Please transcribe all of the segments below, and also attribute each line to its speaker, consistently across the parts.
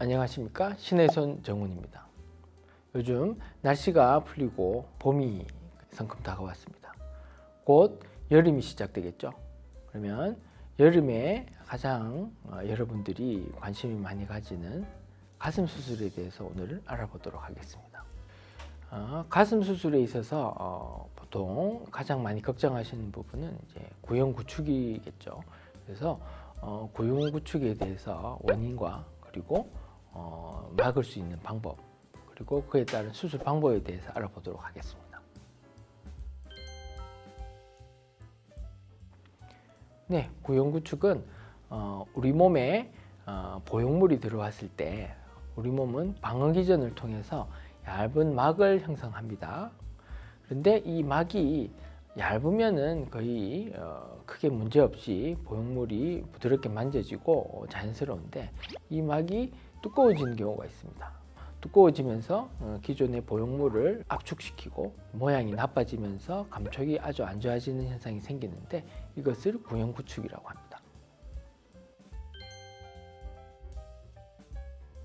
Speaker 1: 안녕하십니까 신혜선 정훈입니다. 요즘 날씨가 풀리고 봄이 성큼 다가왔습니다. 곧 여름이 시작되겠죠. 그러면 여름에 가장 어, 여러분들이 관심이 많이 가지는 가슴 수술에 대해서 오늘 알아보도록 하겠습니다. 어, 가슴 수술에 있어서 어, 보통 가장 많이 걱정하시는 부분은 이제 구형 구축이겠죠. 그래서 어, 구형 구축에 대해서 원인과 그리고 어, 막을 수 있는 방법 그리고 그에 따른 수술 방법에 대해서 알아보도록 하겠습니다. 네, 구형 구축은 어, 우리 몸에 어, 보형물이 들어왔을 때 우리 몸은 방어 기전을 통해서 얇은 막을 형성합니다. 그런데 이 막이 얇으면은 거의 어, 크게 문제 없이 보형물이 부드럽게 만져지고 자연스러운데 이 막이 두꺼워지는 경우가 있습니다. 두꺼워지면서 어, 기존의 보형물을 압축시키고 모양이 나빠지면서 감촉이 아주 안 좋아지는 현상이 생기는데 이것을 구형 구축이라고 합니다.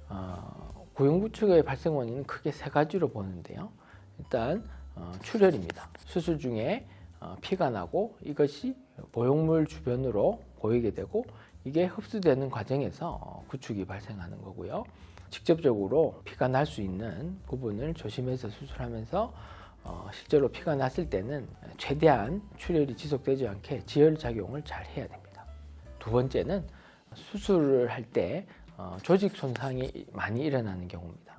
Speaker 1: 어, 구형 구축의 발생 원인은 크게 세 가지로 보는데요. 일단 어, 출혈입니다. 수술 중에 어, 피가 나고 이것이 보형물 주변으로 고이게 되고 이게 흡수되는 과정에서 어, 구축이 발생하는 거고요. 직접적으로 피가 날 수 있는 부분을 조심해서 수술하면서 어, 실제로 피가 났을 때는 최대한 출혈이 지속되지 않게 지혈 작용을 잘 해야 됩니다. 두 번째는 수술을 할때 어, 조직 손상이 많이 일어나는 경우입니다.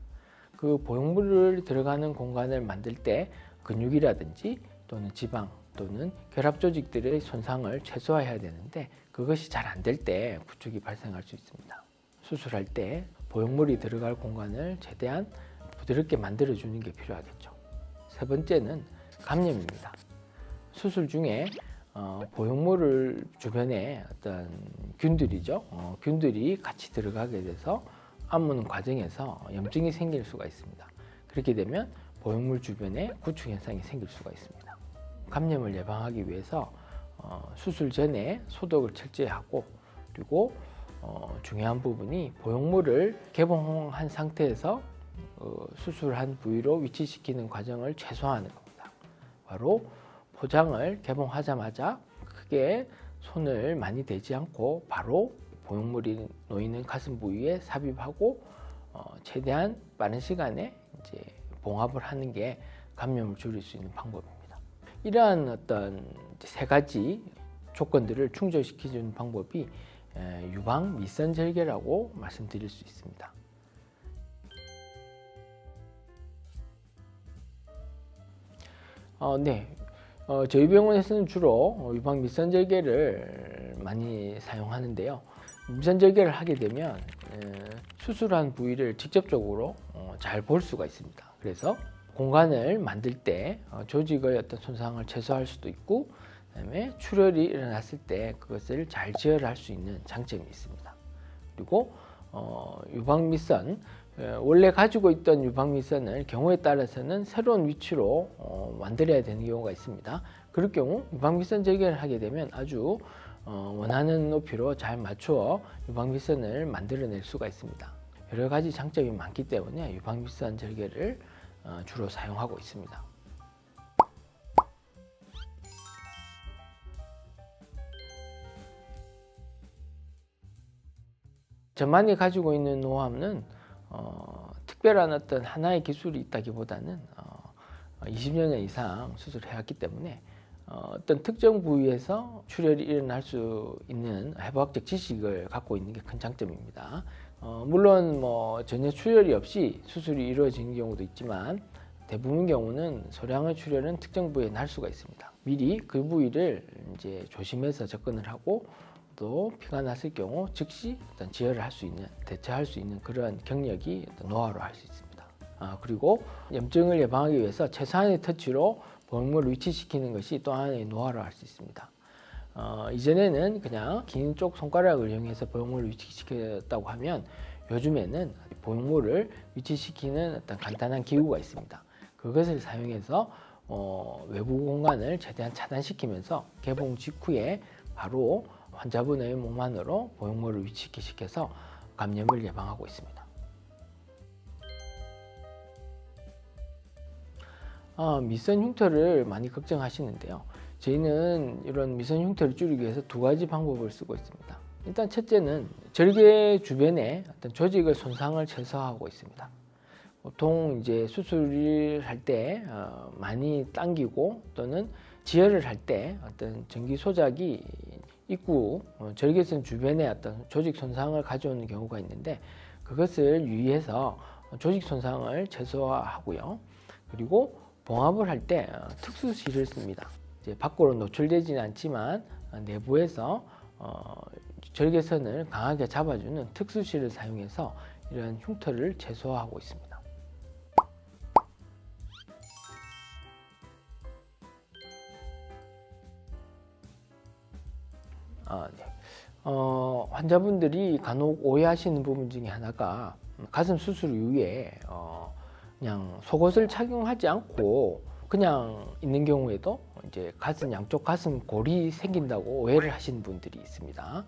Speaker 1: 그 보형물을 들어가는 공간을 만들 때 근육이라든지 또는 지방 또는 결합 조직들의 손상을 최소화해야 되는데 그것이 잘 안 될 때 구축이 발생할 수 있습니다. 수술할 때 보형물이 들어갈 공간을 최대한 부드럽게 만들어 주는 게 필요하겠죠. 세 번째는 감염입니다. 수술 중에 어, 보형물을 주변에 어떤 균들이죠. 어, 균들이 같이 들어가게 돼서 안무는 과정에서 염증이 생길 수가 있습니다. 그렇게 되면 보형물 주변에 구축 현상이 생길 수가 있습니다. 감염을 예방하기 위해서 어, 수술 전에 소독을 철저히 하고 그리고 어, 중요한 부분이 보형물을 개봉한 상태에서 어, 수술한 부위로 위치시키는 과정을 최소화하는 겁니다. 바로 포장을 개봉하자마자 크게 손을 많이 대지 않고 바로 보형물이 놓이는 가슴 부위에 삽입하고 어, 최대한 빠른 시간에 이제 봉합을 하는 게 감염을 줄일 수 있는 방법입니다. 이러한 어떤 세 가지 조건들을 충족시키는 방법이 에, 유방 밑선 절개라고 말씀드릴 수 있습니다. 어, 네. 어, 저희 병원에서는 주로 어, 유방 밑선 절개를 많이 사용하는데요. 밑선 절개를 하게 되면 에, 수술한 부위를 직접적으로 어, 잘볼 수가 있습니다. 그래서 공간을 만들 때 어, 조직의 어떤 손상을 최소화할 수도 있고 그다음에 출혈이 일어났을 때 그것을 잘 제어할 수 있는 장점이 있습니다. 그리고 어, 유방 밑선 에, 원래 가지고 있던 유방 밑선을 경우에 따라서는 새로운 위치로 어, 만들어야 되는 경우가 있습니다. 그럴 경우 유방 밑선 절개를 하게 되면 아주 어, 원하는 높이로 잘 맞추어 유방 밑선을 만들어낼 수가 있습니다. 여러 가지 장점이 많기 때문에 유방 밑선 절개를 어, 주로 사용하고 있습니다. 저만이 가지고 있는 노하우는 어, 특별한 어떤 하나의 기술이 있다기보다는 어, 20여 년 이상 수술을 해왔기 때문에 어, 어떤 특정 부위에서 출혈이 일어날 수 있는 해부학적 지식을 갖고 있는 게 큰 장점입니다. 어, 물론 뭐 전혀 출혈이 없이 수술이 이루어지는 경우도 있지만 대부분 경우는 소량의 출혈은 특정 부위에 날 수가 있습니다. 미리 그 부위를 이제 조심해서 접근을 하고 또 피가 났을 경우 즉시 어떤 지혈을 할 수 있는 대처할 수 있는 그런 경력이 노하우로 할 수 있습니다. 아, 그리고 염증을 예방하기 위해서 최소한의 터치로 보형물을 위치시키는 것이 또 하나의 노하우로 할 수 있습니다. 어, 이전에는 그냥 긴 쪽 손가락을 이용해서 보형물을 위치시켰다고 하면 요즘에는 보형물을 위치시키는 어떤 간단한 기구가 있습니다. 그것을 사용해서 어, 외부 공간을 최대한 차단시키면서 개봉 직후에 바로 환자분의 몸만으로 보형물을 위치시켜서 감염을 예방하고 있습니다. 어, 미선 흉터를 많이 걱정하시는데요. 저희는 이런 미선 흉터를 줄이기 위해서 두 가지 방법을 쓰고 있습니다. 일단 첫째는 절개 주변에 어떤 조직의 손상을 최소화하고 있습니다. 보통 이제 수술을 할때 어, 많이 당기고 또는 지혈을 할 때 어떤 전기 소작이 입구 어, 절개선 주변에 어떤 조직 손상을 가져오는 경우가 있는데 그것을 유의해서 조직 손상을 최소화하고요. 그리고 봉합을 할때 어, 특수 실을 씁니다. 이제 밖으로 노출되지는 않지만 어, 내부에서 어, 절개선을 강하게 잡아주는 특수실을 사용해서 이런 흉터를 최소화하고 있습니다. 아, 네. 어, 환자분들이 간혹 오해하시는 부분 중에 하나가 가슴 수술 이후에 어, 그냥 속옷을 착용하지 않고 그냥 있는 경우에도 이제 가슴 양쪽 가슴 골이 생긴다고 오해를 하시는 분들이 있습니다.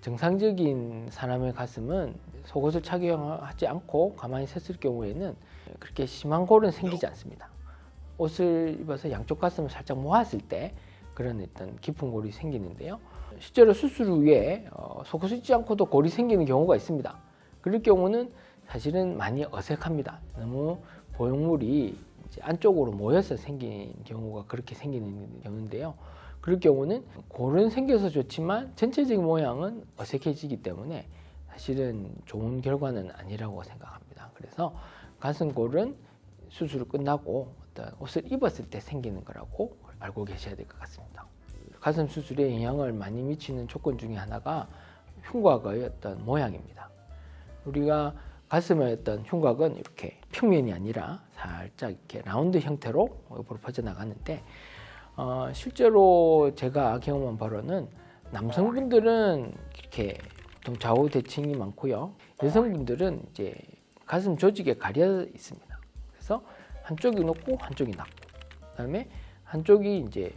Speaker 1: 정상적인 사람의 가슴은 속옷을 착용하지 않고 가만히 섰을 경우에는 그렇게 심한 골은 생기지 않습니다. 옷을 입어서 양쪽 가슴을 살짝 모았을 때 그런 어떤 깊은 골이 생기는데요. 실제로 수술 후에 어, 속옷을 입지 않고도 골이 생기는 경우가 있습니다. 그럴 경우는 사실은 많이 어색합니다. 너무 보형물이 안쪽으로 모여서 생긴 경우가 그렇게 생기는 경우인데요. 그럴 경우는 골은 생겨서 좋지만 전체적인 모양은 어색해지기 때문에 사실은 좋은 결과는 아니라고 생각합니다. 그래서 가슴골은 수술을 끝나고 어떤 옷을 입었을 때 생기는 거라고 알고 계셔야 될 것 같습니다. 가슴 수술에 영향을 많이 미치는 조건 중에 하나가 흉곽의 어떤 모양입니다. 우리가 가슴의 어떤 흉곽은 이렇게 평면이 아니라 살짝 이렇게 라운드 형태로 옆으로 퍼져나가는데 어, 실제로 제가 경험한 바로는 남성분들은 이렇게 보통 좌우 대칭이 많고요. 여성분들은 이제 가슴 조직에 가려 있습니다. 그래서 한쪽이 높고 한쪽이 낮고 그다음에 한쪽이 이제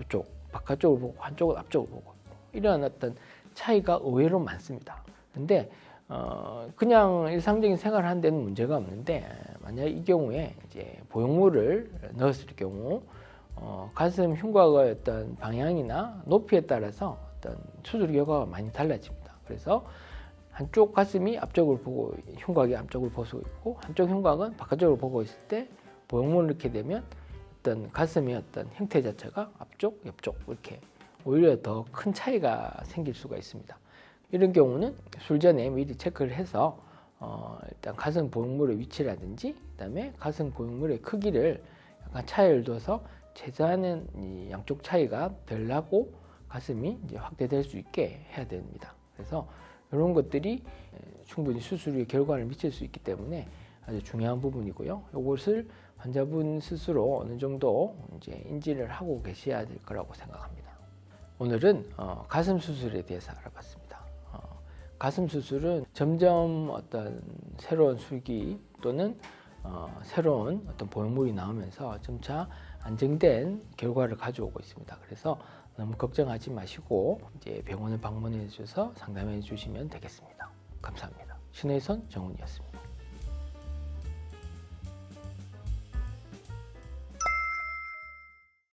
Speaker 1: 이쪽 바깥쪽을 보고 한쪽은 앞쪽을 보고 이런 어떤 차이가 의외로 많습니다. 근데 어 그냥 일상적인 생활을 하는 데는 문제가 없는데 만약 이 경우에 이제 보형물을 넣었을 경우 어 가슴 흉곽의 어떤 방향이나 높이에 따라서 어떤 수술 결과가 많이 달라집니다. 그래서 한쪽 가슴이 앞쪽을 보고 흉곽이 앞쪽을 보고 있고 한쪽 흉곽은 바깥쪽을 보고 있을 때 보형물을 넣게 되면 어떤 가슴의 어떤 형태 자체가 앞쪽, 옆쪽 이렇게 오히려 더 큰 차이가 생길 수가 있습니다. 이런 경우는 술 전에 미리 체크를 해서 어, 일단 가슴 보형물의 위치라든지 그다음에 가슴 보형물의 크기를 약간 차이를 둬서 최소한은 이 양쪽 차이가 덜 나고 가슴이 이제 확대될 수 있게 해야 됩니다. 그래서 이런 것들이 충분히 수술 후에 결과를 미칠 수 있기 때문에 아주 중요한 부분이고요. 이것을 환자분 스스로 어느 정도 이제 인지를 하고 계셔야 될 거라고 생각합니다. 오늘은 어, 가슴 수술에 대해서 알아봤습니다. 어, 가슴 수술은 점점 어떤 새로운 술기 또는 어, 새로운 어떤 보형물이 나오면서 점차 안정된 결과를 가져오고 있습니다. 그래서 너무 걱정하지 마시고 이제 병원을 방문해 주셔서 상담해 주시면 되겠습니다. 감사합니다. 신혜선 정훈이었습니다.